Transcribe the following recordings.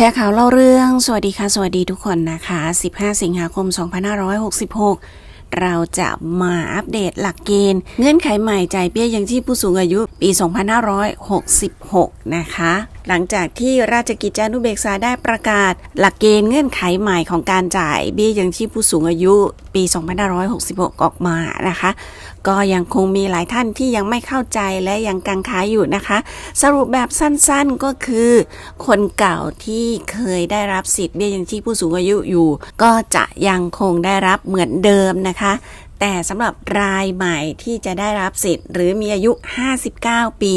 ชร์ข่าวเล่าเรื่อง สวัสดีค่ะ สวัสดีทุกคนนะคะ 15 สิงหาคม 2566 เราจะมาอัปเดตหลักเกณฑ์ เงื่อนไขใหม่จ่ายเบี้ยยังชีพผู้สูงอายุปี 2566 นะคะ หลังจากที่ราชกิจจานุเบกษาได้ประกาศ หลักเกณฑ์เงื่อนไขใหม่ของการจ่ายเบี้ยยังชีพผู้สูงอายุปี 2566 ออกมานะคะ ก็ยังคงมีหลายท่านที่ยังไม่เข้าใจและยังกังขาอยู่นะคะ สรุปแบบสั้นๆก็คือ คนเก่าที่เคยได้รับสิทธิ์เบี้ยยังชีพผู้สูงอายุอยู่ ก็จะยังคงได้รับเหมือนเดิมนะคะแต่สำหรับรายใหม่ที่จะได้รับสิทธิ์ หรือมีอายุ 59 ปี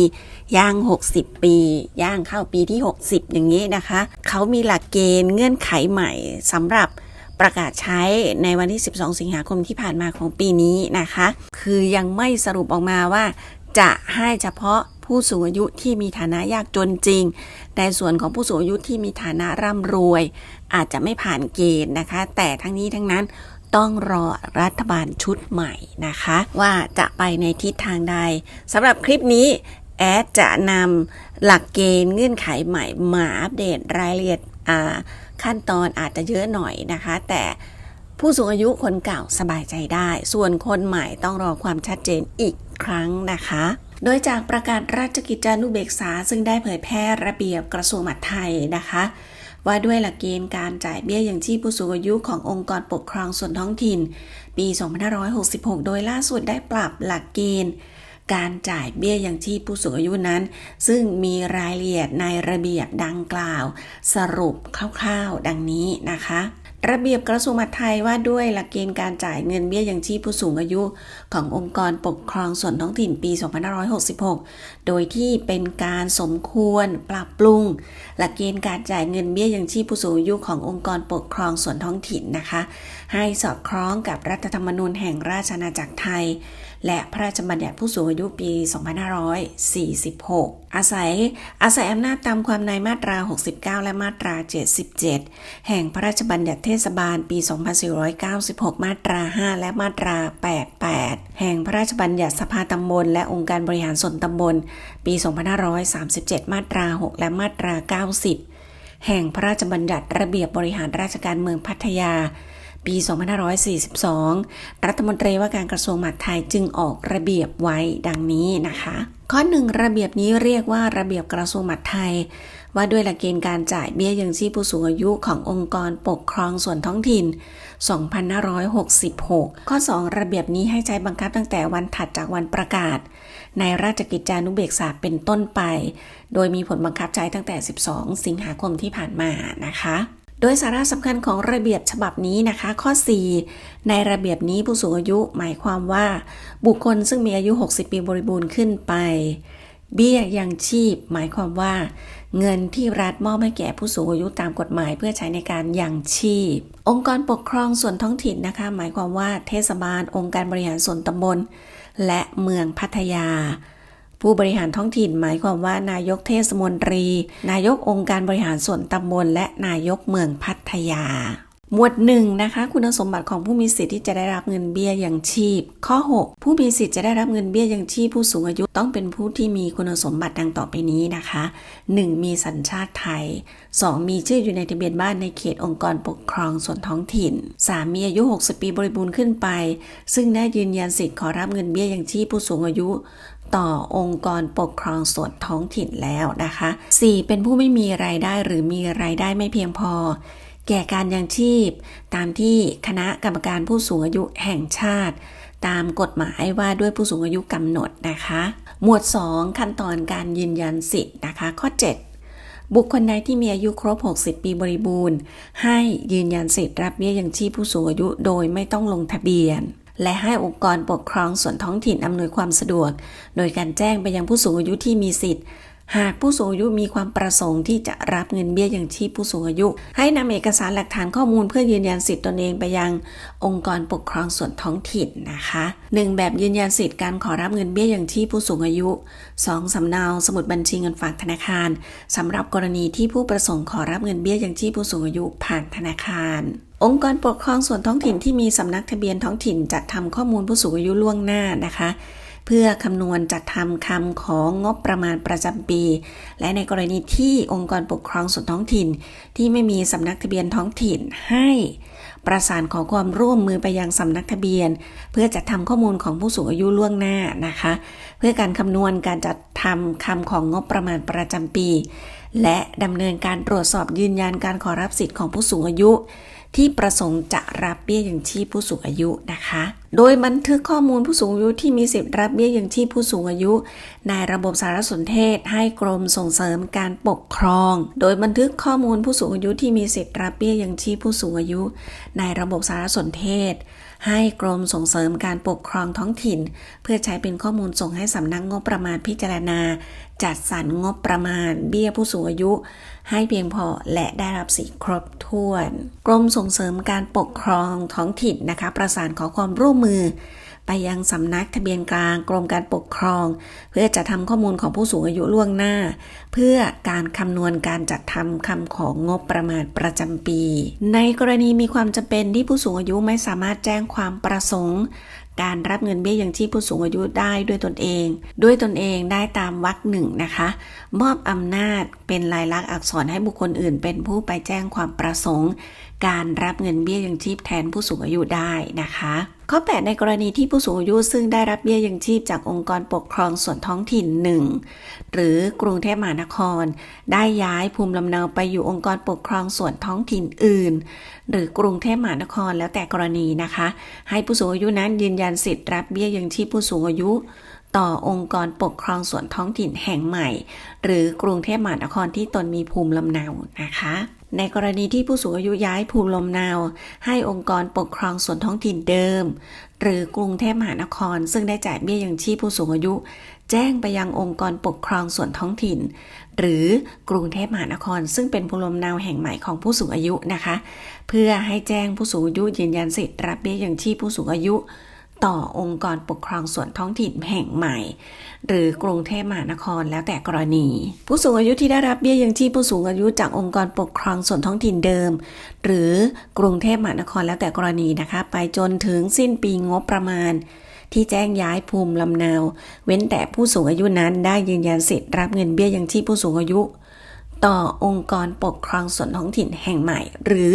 ย่าง 60 ปี ย่างเข้าปีที่ 60 อย่างนี้นะคะ เขามีหลักเกณฑ์เงื่อนไขใหม่สำหรับประกาศใช้ในวันที่ 12 สิงหาคมที่ผ่านมาของปีนี้นะคะ คือยังไม่สรุปออกมาว่า จะให้เฉพาะผู้สูงอายุที่มีฐานะยากจนจริง แต่ส่วนของผู้สูงอายุที่มีฐานะร่ำรวย อาจจะไม่ผ่านเกณฑ์นะคะ แต่ทั้งนี้ทั้งนั้นต้องรอรัฐบาลชุดใหม่นะคะ ว่าจะไปในทิศทางใดสำหรับคลิปนี้ แอดจะนำหลักเกณฑ์เงื่อนไขใหม่มาอัปเดตรายละเอียดขั้นตอนอาจจะเยอะหน่อยนะคะ แต่ผู้สูงอายุคนเก่าสบายใจได้ ส่วนคนใหม่ต้องรอความชัดเจนอีกครั้งนะคะ โดยจากประกาศราชกิจจานุเบกษา ซึ่งได้เผยแพร่ระเบียบกระทรวงมหาดไทยนะคะ ว่าด้วยหลักเกณฑ์การจ่ายเบี้ยยังชีพผู้สูงอายุขององค์กรปกครองส่วนท้องถิ่น ปี 2566 โดยล่าสุดได้ปรับหลักเกณฑ์ การจ่ายเบี้ยยังชีพผู้สูงอายุนั้น ซึ่งมีรายละเอียดในระเบียบดังกล่าว สรุปคร่าวๆดังนี้นะคะระเบียบกระทรวงมหาดไทยว่าด้วยหลักเกณฑ์การจ่ายเงินเบี้ยยังชีพผู้สูงอายุ ขององค์กรปกครองส่วนท้องถิ่นปี 2566 โดยที่เป็นการสมควรปรับปรุง หลักเกณฑ์การจ่ายเงินเบี้ยยังชีพผู้สูงอายุขององค์กรปกครองส่วนท้องถิ่นนะคะ ให้สอดคล้องกับรัฐธรรมนูญแห่งราชอาณาจักรไทย และพระราชบัญญัติผู้สูงอายุปี 2546 อาศัยอาศัยอำนาจตามความในมาตรา 69 และมาตรา 77 แห่งพระราชบัญญัติเทศบาลปี 2496 มาตรา 5 และมาตรา 88 แห่งพระราชบัญญัติสภาตำบล และองค์การบริหารส่วนตำบล ปี 2537 มาตรา 6 และมาตรา 90 แห่งพระราชบัญญัติระเบียบบริหารราชการเมืองพัทยา ปี 2542 รัฐมนตรีว่าการกระทรวงมหาดไทยจึงออกระเบียบไว้ดังนี้นะคะ ข้อหนึ่งระเบียบนี้เรียกว่าระเบียบกระทรวงมหาดไทย ว่าด้วยหลักเกณฑ์การจ่ายเบี้ยยังชีพผู้สูงอายุขององค์กรปกครองส่วนท้องถิ่น 2566 ข้อ 2 ระเบียบนี้ให้ใช้บังคับตั้งแต่วันถัดจากวันประกาศ ในราชกิจจานุเบกษาเป็นต้นไป โดยมีผลบังคับใช้ตั้งแต่ 12 สิงหาคมที่ผ่านมานะคะ โดยสาระสำคัญของระเบียบฉบับนี้นะคะ ข้อ 4 ในระเบียบนี้ผู้สูงอายุหมายความว่า บุคคลซึ่งมีอายุ 60 ปีบริบูรณ์ขึ้นไป เบี้ยยังชีพ หมายความว่า เงินที่รัฐมอบให้แก่ผู้สูงอายุตามกฎหมายเพื่อใช้ในการยังชีพ องค์กรปกครองส่วนท้องถิ่นนะคะ หมายความว่า เทศบาล องค์การบริหารส่วนตำบล และเมืองพัทยา ผู้บริหารท้องถิ่นหมายความว่านายกเทศมนตรี นายกองค์การบริหารส่วนตำบล และนายกเมืองพัทยา หมวดหนึ่งนะคะ คุณสมบัติของผู้มีสิทธิ์ที่จะได้รับเงินเบี้ยยังชีพ ข้อ 6 ผู้มีสิทธิ์จะได้รับเงินเบี้ยยังชีพผู้สูงอายุต้องเป็นผู้ที่มีคุณสมบัติดังต่อไปนี้นะคะ 1. มีสัญชาติไทย 2. มีชื่ออยู่ในทะเบียนบ้านในเขตองค์กรปกครองส่วนท้องถิ่น 3. มีอายุ 60 ปีบริบูรณ์ขึ้นไป ซึ่งได้ยืนยันสิทธิ์ขอรับเงินเบี้ยยังชีพผู้สูงอายุ ต่อองค์กรปกครองส่วนท้องถิ่นแล้วนะคะ 4. เป็นผู้ไม่มีรายได้หรือมีรายได้ไม่เพียงพอ แก่การยังชีพ ตามที่คณะกรรมการผู้สูงอายุแห่งชาติ ตามกฎหมายว่าด้วยผู้สูงอายุกำหนดนะคะ หมวด 2 ขั้นตอนการยืนยันสิทธิ์นะคะ ข้อ 7บุคคลใดที่มีอายุครบ 60 ปีบริบูรณ์ ให้ยืนยันสิทธิ์รับเบี้ยยังชีพผู้สูงอายุโดยไม่ต้องลงทะเบียน และให้องค์กรปกครองส่วนท้องถิ่นอำนวยความสะดวก โดยการแจ้งไปยังผู้สูงอายุที่มีสิทธิ์ หากผู้สูงอายุมีความประสงค์ที่จะรับเงินเบี้ยยังชีพผู้สูงอายุ ให้นำเอกสารหลักฐานข้อมูลเพื่อยืนยันสิทธิ์ตนเองไปยังองค์กรปกครองส่วนท้องถิ่นนะคะหนึ่งแบบยืนยันสิทธิ์การขอรับเงินเบี้ยยังชีพผู้สูงอายุ 2. สำเนาสมุดบัญชีเงินฝากธนาคารสำหรับกรณีที่ผู้ประสงค์ขอรับเงินเบี้ยยังชีพผู้สูงอายุผ่านธนาคารองค์กรปกครองส่วนท้องถิ่นที่มีสำนักทะเบียนท้องถิ่นจัดทำข้อมูลผู้สูงอายุล่วงหน้านะคะ เพื่อคำนวณจัดทำคำของงบประมาณประจำปี และในกรณีที่องค์กรปกครองส่วนท้องถิ่น ที่ไม่มีสำนักทะเบียนท้องถิ่นให้ ประสานขอความร่วมมือไปยังสำนักทะเบียน เพื่อจัดทำข้อมูลของผู้สูงอายุล่วงหน้านะคะ เพื่อการคำนวณการจัดทำคำของงบประมาณประจำปี และดำเนินการตรวจสอบยืนยันการขอรับสิทธิ์ของผู้สูงอายุ ที่ประสงค์จะรับเบี้ยยังชีพผู้สูงอายุนะคะ โดยบันทึกข้อมูลผู้สูงอายุที่มีสิทธิ์รับเบี้ยยังชีพผู้สูงอายุ ในระบบสารสนเทศ ให้กรมส่งเสริมการปกครอง โดยบันทึกข้อมูลผู้สูงอายุที่มีสิทธิ์รับเบี้ยยังชีพผู้สูงอายุ ในระบบสารสนเทศ ให้กรมส่งเสริมการปกครองท้องถิ่น เพื่อใช้เป็นข้อมูลส่งให้สำนักงบประมาณพิจารณา จัดสรรงบประมาณเบี้ยผู้สูงอายุ ให้เพียงพอและได้รับสิทธิครบถ้วน กรมส่งเสริมการปกครองท้องถิ่นนะคะ ประสานขอความร่วมมือ ไปยังสำนักทะเบียนกลางกรมการปกครอง เพื่อจะทำข้อมูลของผู้สูงอายุล่วงหน้า เพื่อการคำนวณการจัดทำคำของงบประมาณประจำปี ในกรณีมีความจำเป็นที่ผู้สูงอายุไม่สามารถแจ้งความประสงค์ การรับเงินเบี้ยยังชีพผู้สูงอายุได้ด้วยตนเอง ด้วยตนเองได้ตามวรรคหนึ่งนะคะ มอบอำนาจเป็นลายลักษณ์อักษรให้บุคคลอื่น เป็นผู้ไปแจ้งความประสงค์ การรับเงินเบี้ยยังชีพแทนผู้สูงอายุได้นะคะข้อ 8 ในกรณีที่ผู้สูงอายุซึ่งได้รับเบี้ยยังชีพจากองค์กรปกครองส่วนท้องถิ่นหนึ่งหรือกรุงเทพมหานคร ได้ย้ายภูมิลำเนาไปอยู่องค์กรปกครองส่วนท้องถิ่นอื่น หรือกรุงเทพมหานครแล้วแต่กรณีนะคะ ให้ผู้สูงอายุนั้นยืนยันสิทธิ์รับเบี้ยยังชีพผู้สูงอายุ ต่อองค์กรปกครองส่วนท้องถิ่นแห่งใหม่ หรือกรุงเทพมหานครที่ตนมีภูมิลำเนานะคะ ในกรณีที่ผู้สูงอายุย้ายภูมิลำเนาว ให้องค์กรปกครองส่วนท้องถิ่นเดิม หรือกรุงเทพมหานคร ซึ่งได้จ่ายเบี้ยยังชีพผู้สูงอายุ แจ้งไปยังองค์กรปกครองส่วนท้องถิ่น หรือกรุงเทพมหานคร ซึ่งเป็นภูมิลำเนาวแห่งใหม่ของผู้สูงอายุนะคะ เพื่อให้แจ้งผู้สูงอายุยืนยันสิทธิ์รับเบี้ยยังชีพผู้สูงอายุ ต่อองค์กรปกครองส่วนท้องถิ่นแห่งใหม่ หรือกรุงเทพมหานครแล้วแต่กรณี ผู้สูงอายุที่ได้รับเบี้ยยังชีพผู้สูงอายุจากองค์กรปกครองส่วนท้องถิ่นเดิม หรือกรุงเทพมหานครแล้วแต่กรณีนะคะ ไปจนถึงสิ้นปีงบประมาณที่แจ้งย้ายภูมิลำเนา เว้นแต่ผู้สูงอายุนั้นได้ยืนยันสิทธิ์รับเงินเบี้ยยังชีพผู้สูงอายุ ต่อองค์กรปกครองส่วนท้องถิ่นแห่งใหม่ หรือ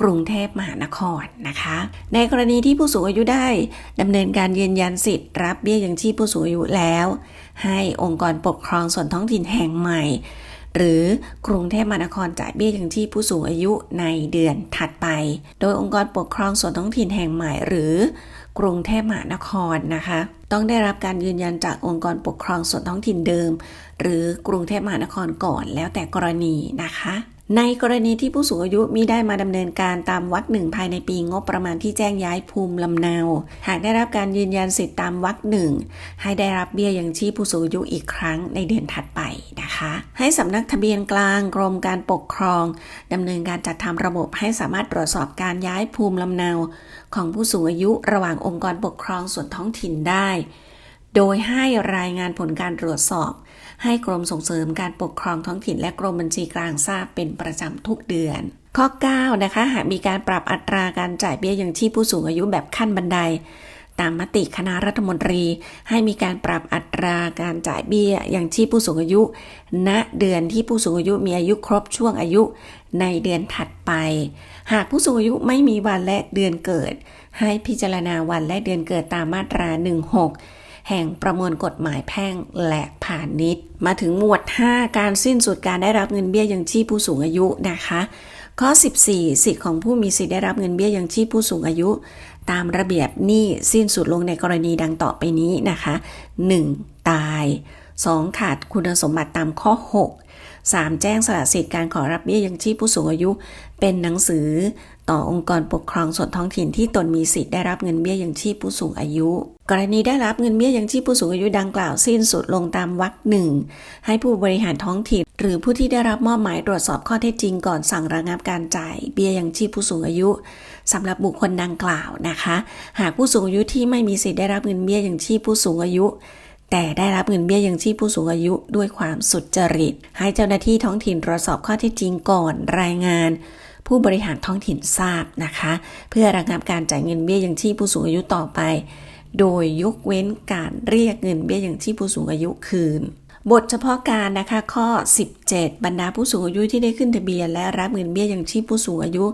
กรุงเทพมหานครนะคะ ในกรณีที่ผู้สูงอายุได้ดำเนินการยืนยันสิทธิ์ รับเบี้ยยังชีพผู้สูงอายุแล้ว ให้องค์กรปกครองส่วนท้องถิ่นแห่งใหม่ หรือกรุงเทพมหานครจ่ายเบี้ยยังชีพผู้สูงอายุในเดือนถัดไป โดยองค์กรปกครองส่วนท้องถิ่นแห่งใหม่หรือกรุงเทพมหานครนะคะ ต้องได้รับการยืนยันจากองค์กรปกครองส่วนท้องถิ่นเดิม หรือกรุงเทพมหานครก่อนแล้วแต่กรณีนะคะ ในกรณีที่ผู้สูงอายุมิได้มาดำเนินการตามวรรคหนึ่งภายในปีงบประมาณที่แจ้งย้ายภูมิลำเนา หากได้รับการยืนยันสิทธิตามวรรคหนึ่งให้ได้รับเบี้ยยังชีพผู้สูงอายุอีกครั้งในเดือนถัดไปนะคะ ให้สำนักทะเบียนกลางกรมการปกครองดำเนินการจัดทำระบบให้สามารถตรวจสอบการย้ายภูมิลำเนา ของผู้สูงอายุระหว่างองค์กรปกครองส่วนท้องถิ่นได้ โดยให้รายงานผลการตรวจสอบ ให้กรมส่งเสริมการปกครองท้องถิ่นและกรมบัญชีกลางทราบเป็นประจำทุกเดือน ข้อ 9 นะคะ หากมีการปรับอัตราการจ่ายเบี้ยยังชีพผู้สูงอายุแบบขั้นบันได ตามมติคณะรัฐมนตรี ให้มีการปรับอัตราการจ่ายเบี้ยยังชีพผู้สูงอายุ ณเดือนที่ผู้สูงอายุมีอายุครบช่วงอายุ ในเดือนถัดไป หากผู้สูงอายุไม่มีวันและเดือนเกิด ให้พิจารณาวันและเดือนเกิดตามมาตรา 16 แห่งประมวลกฎหมายแพ่งและพาณิชย์ มาถึงหมวด 5 การสิ้นสุดการได้รับเงินเบี้ยยังชีพผู้สูงอายุนะคะ ข้อ 14 สิทธิของผู้มีสิทธิ์ได้รับเงินเบี้ยยังชีพผู้สูงอายุ ตามระเบียบนี้สิ้นสุดลงในกรณีดังต่อไปนี้นะคะ 1. ตาย 2. ขาดคุณสมบัติตามข้อ 6 3. แจ้งสละสิทธิการขอรับเบี้ยยังชีพผู้สูงอายุ เป็นหนังสือต่อองค์กรปกครองส่วนท้องถิ่นที่ตนมีสิทธิ์ได้รับเงินเบี้ยยังชีพผู้สูงอายุ กรณีได้รับเงินเบี้ยยังชีพผู้สูงอายุดังกล่าวสิ้นสุดลงตามวรรคหนึ่งให้ผู้บริหารท้องถิ่น หรือผู้ที่ได้รับมอบหมายตรวจสอบข้อเท็จจริงก่อนสั่งระงับการจ่ายเบี้ยยังชีพผู้สูงอายุสำหรับบุคคลดังกล่าวนะคะ หากผู้สูงอายุที่ไม่มีสิทธิ์ได้รับเงินเบี้ยยังชีพผู้สูงอายุ แต่ได้รับเงินเบี้ยยังชีพผู้สูงอายุด้วยความสุจริต ให้เจ้าหน้าที่ท้องถิ่นตรวจสอบข้อเท็จจริงก่อนรายงาน ผู้บริหารท้องถิ่นทราบนะคะ เพื่อระงับการจ่ายเงินเบี้ยยังชีพผู้สูงอายุต่อไป โดยยกเว้นการเรียกเงินเบี้ยยังชีพผู้สูงอายุคืนบทเฉพาะการนะคะข้อ 17 บรรดาผู้สูงอายุที่ได้ขึ้นทะเบียน และรับเงินเบี้ยยังชีพผู้สูงอายุ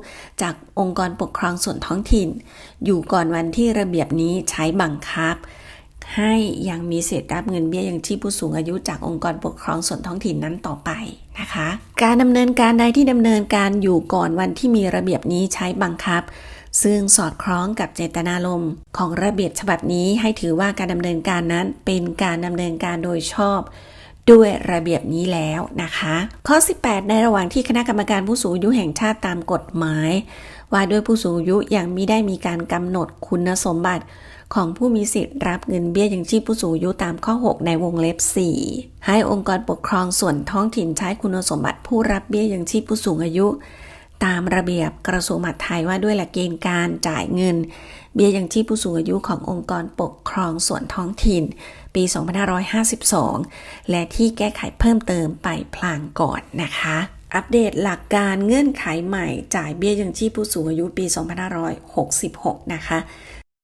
จากองค์กรปกครองส่วนท้องถิ่น อยู่ก่อนวันที่ระเบียบนี้ใช้บังคับ ให้ยังมีสิทธิ์รับเงินเบี้ยยังชีพผู้สูงอายุจากองค์กรปกครองส่วนท้องถิ่นนั้นต่อไปนะคะ การดำเนินการใดที่ดำเนินการอยู่ก่อนวันที่มีระเบียบนี้ใช้บังคับ ซึ่งสอดคล้องกับเจตนารมณ์ของระเบียบฉบับนี้ให้ถือว่าการดำเนินการนั้นเป็นการดำเนินการโดยชอบด้วยระเบียบนี้แล้วนะคะ ข้อ 18 ในระหว่างที่คณะกรรมการผู้สูงอายุแห่งชาติตามกฎหมาย ว่าด้วยผู้สูงอายุยังมิได้มีการกำหนดคุณสมบัติ ของผู้มีสิทธิ์รับเงินเบี้ยยังชีพผู้สูงอายุตามข้อ 6 ในวงเล็บ 4 ให้องค์กรปกครองส่วนท้องถิ่นใช้คุณสมบัติผู้รับเบี้ยยังชีพผู้สูงอายุ ตามระเบียบกระทรวงมหาดไทยว่าด้วยหลักเกณฑ์การจ่ายเงิน เบี้ยยังชีพผู้สูงอายุขององค์กรปกครองส่วนท้องถิ่น ปี 2552 และที่แก้ไขเพิ่มเติมไปพลางก่อนนะคะอัปเดตหลักการเงื่อนไขใหม่จ่ายเบี้ยยังชีพผู้สูงอายุปี 2566 นะคะ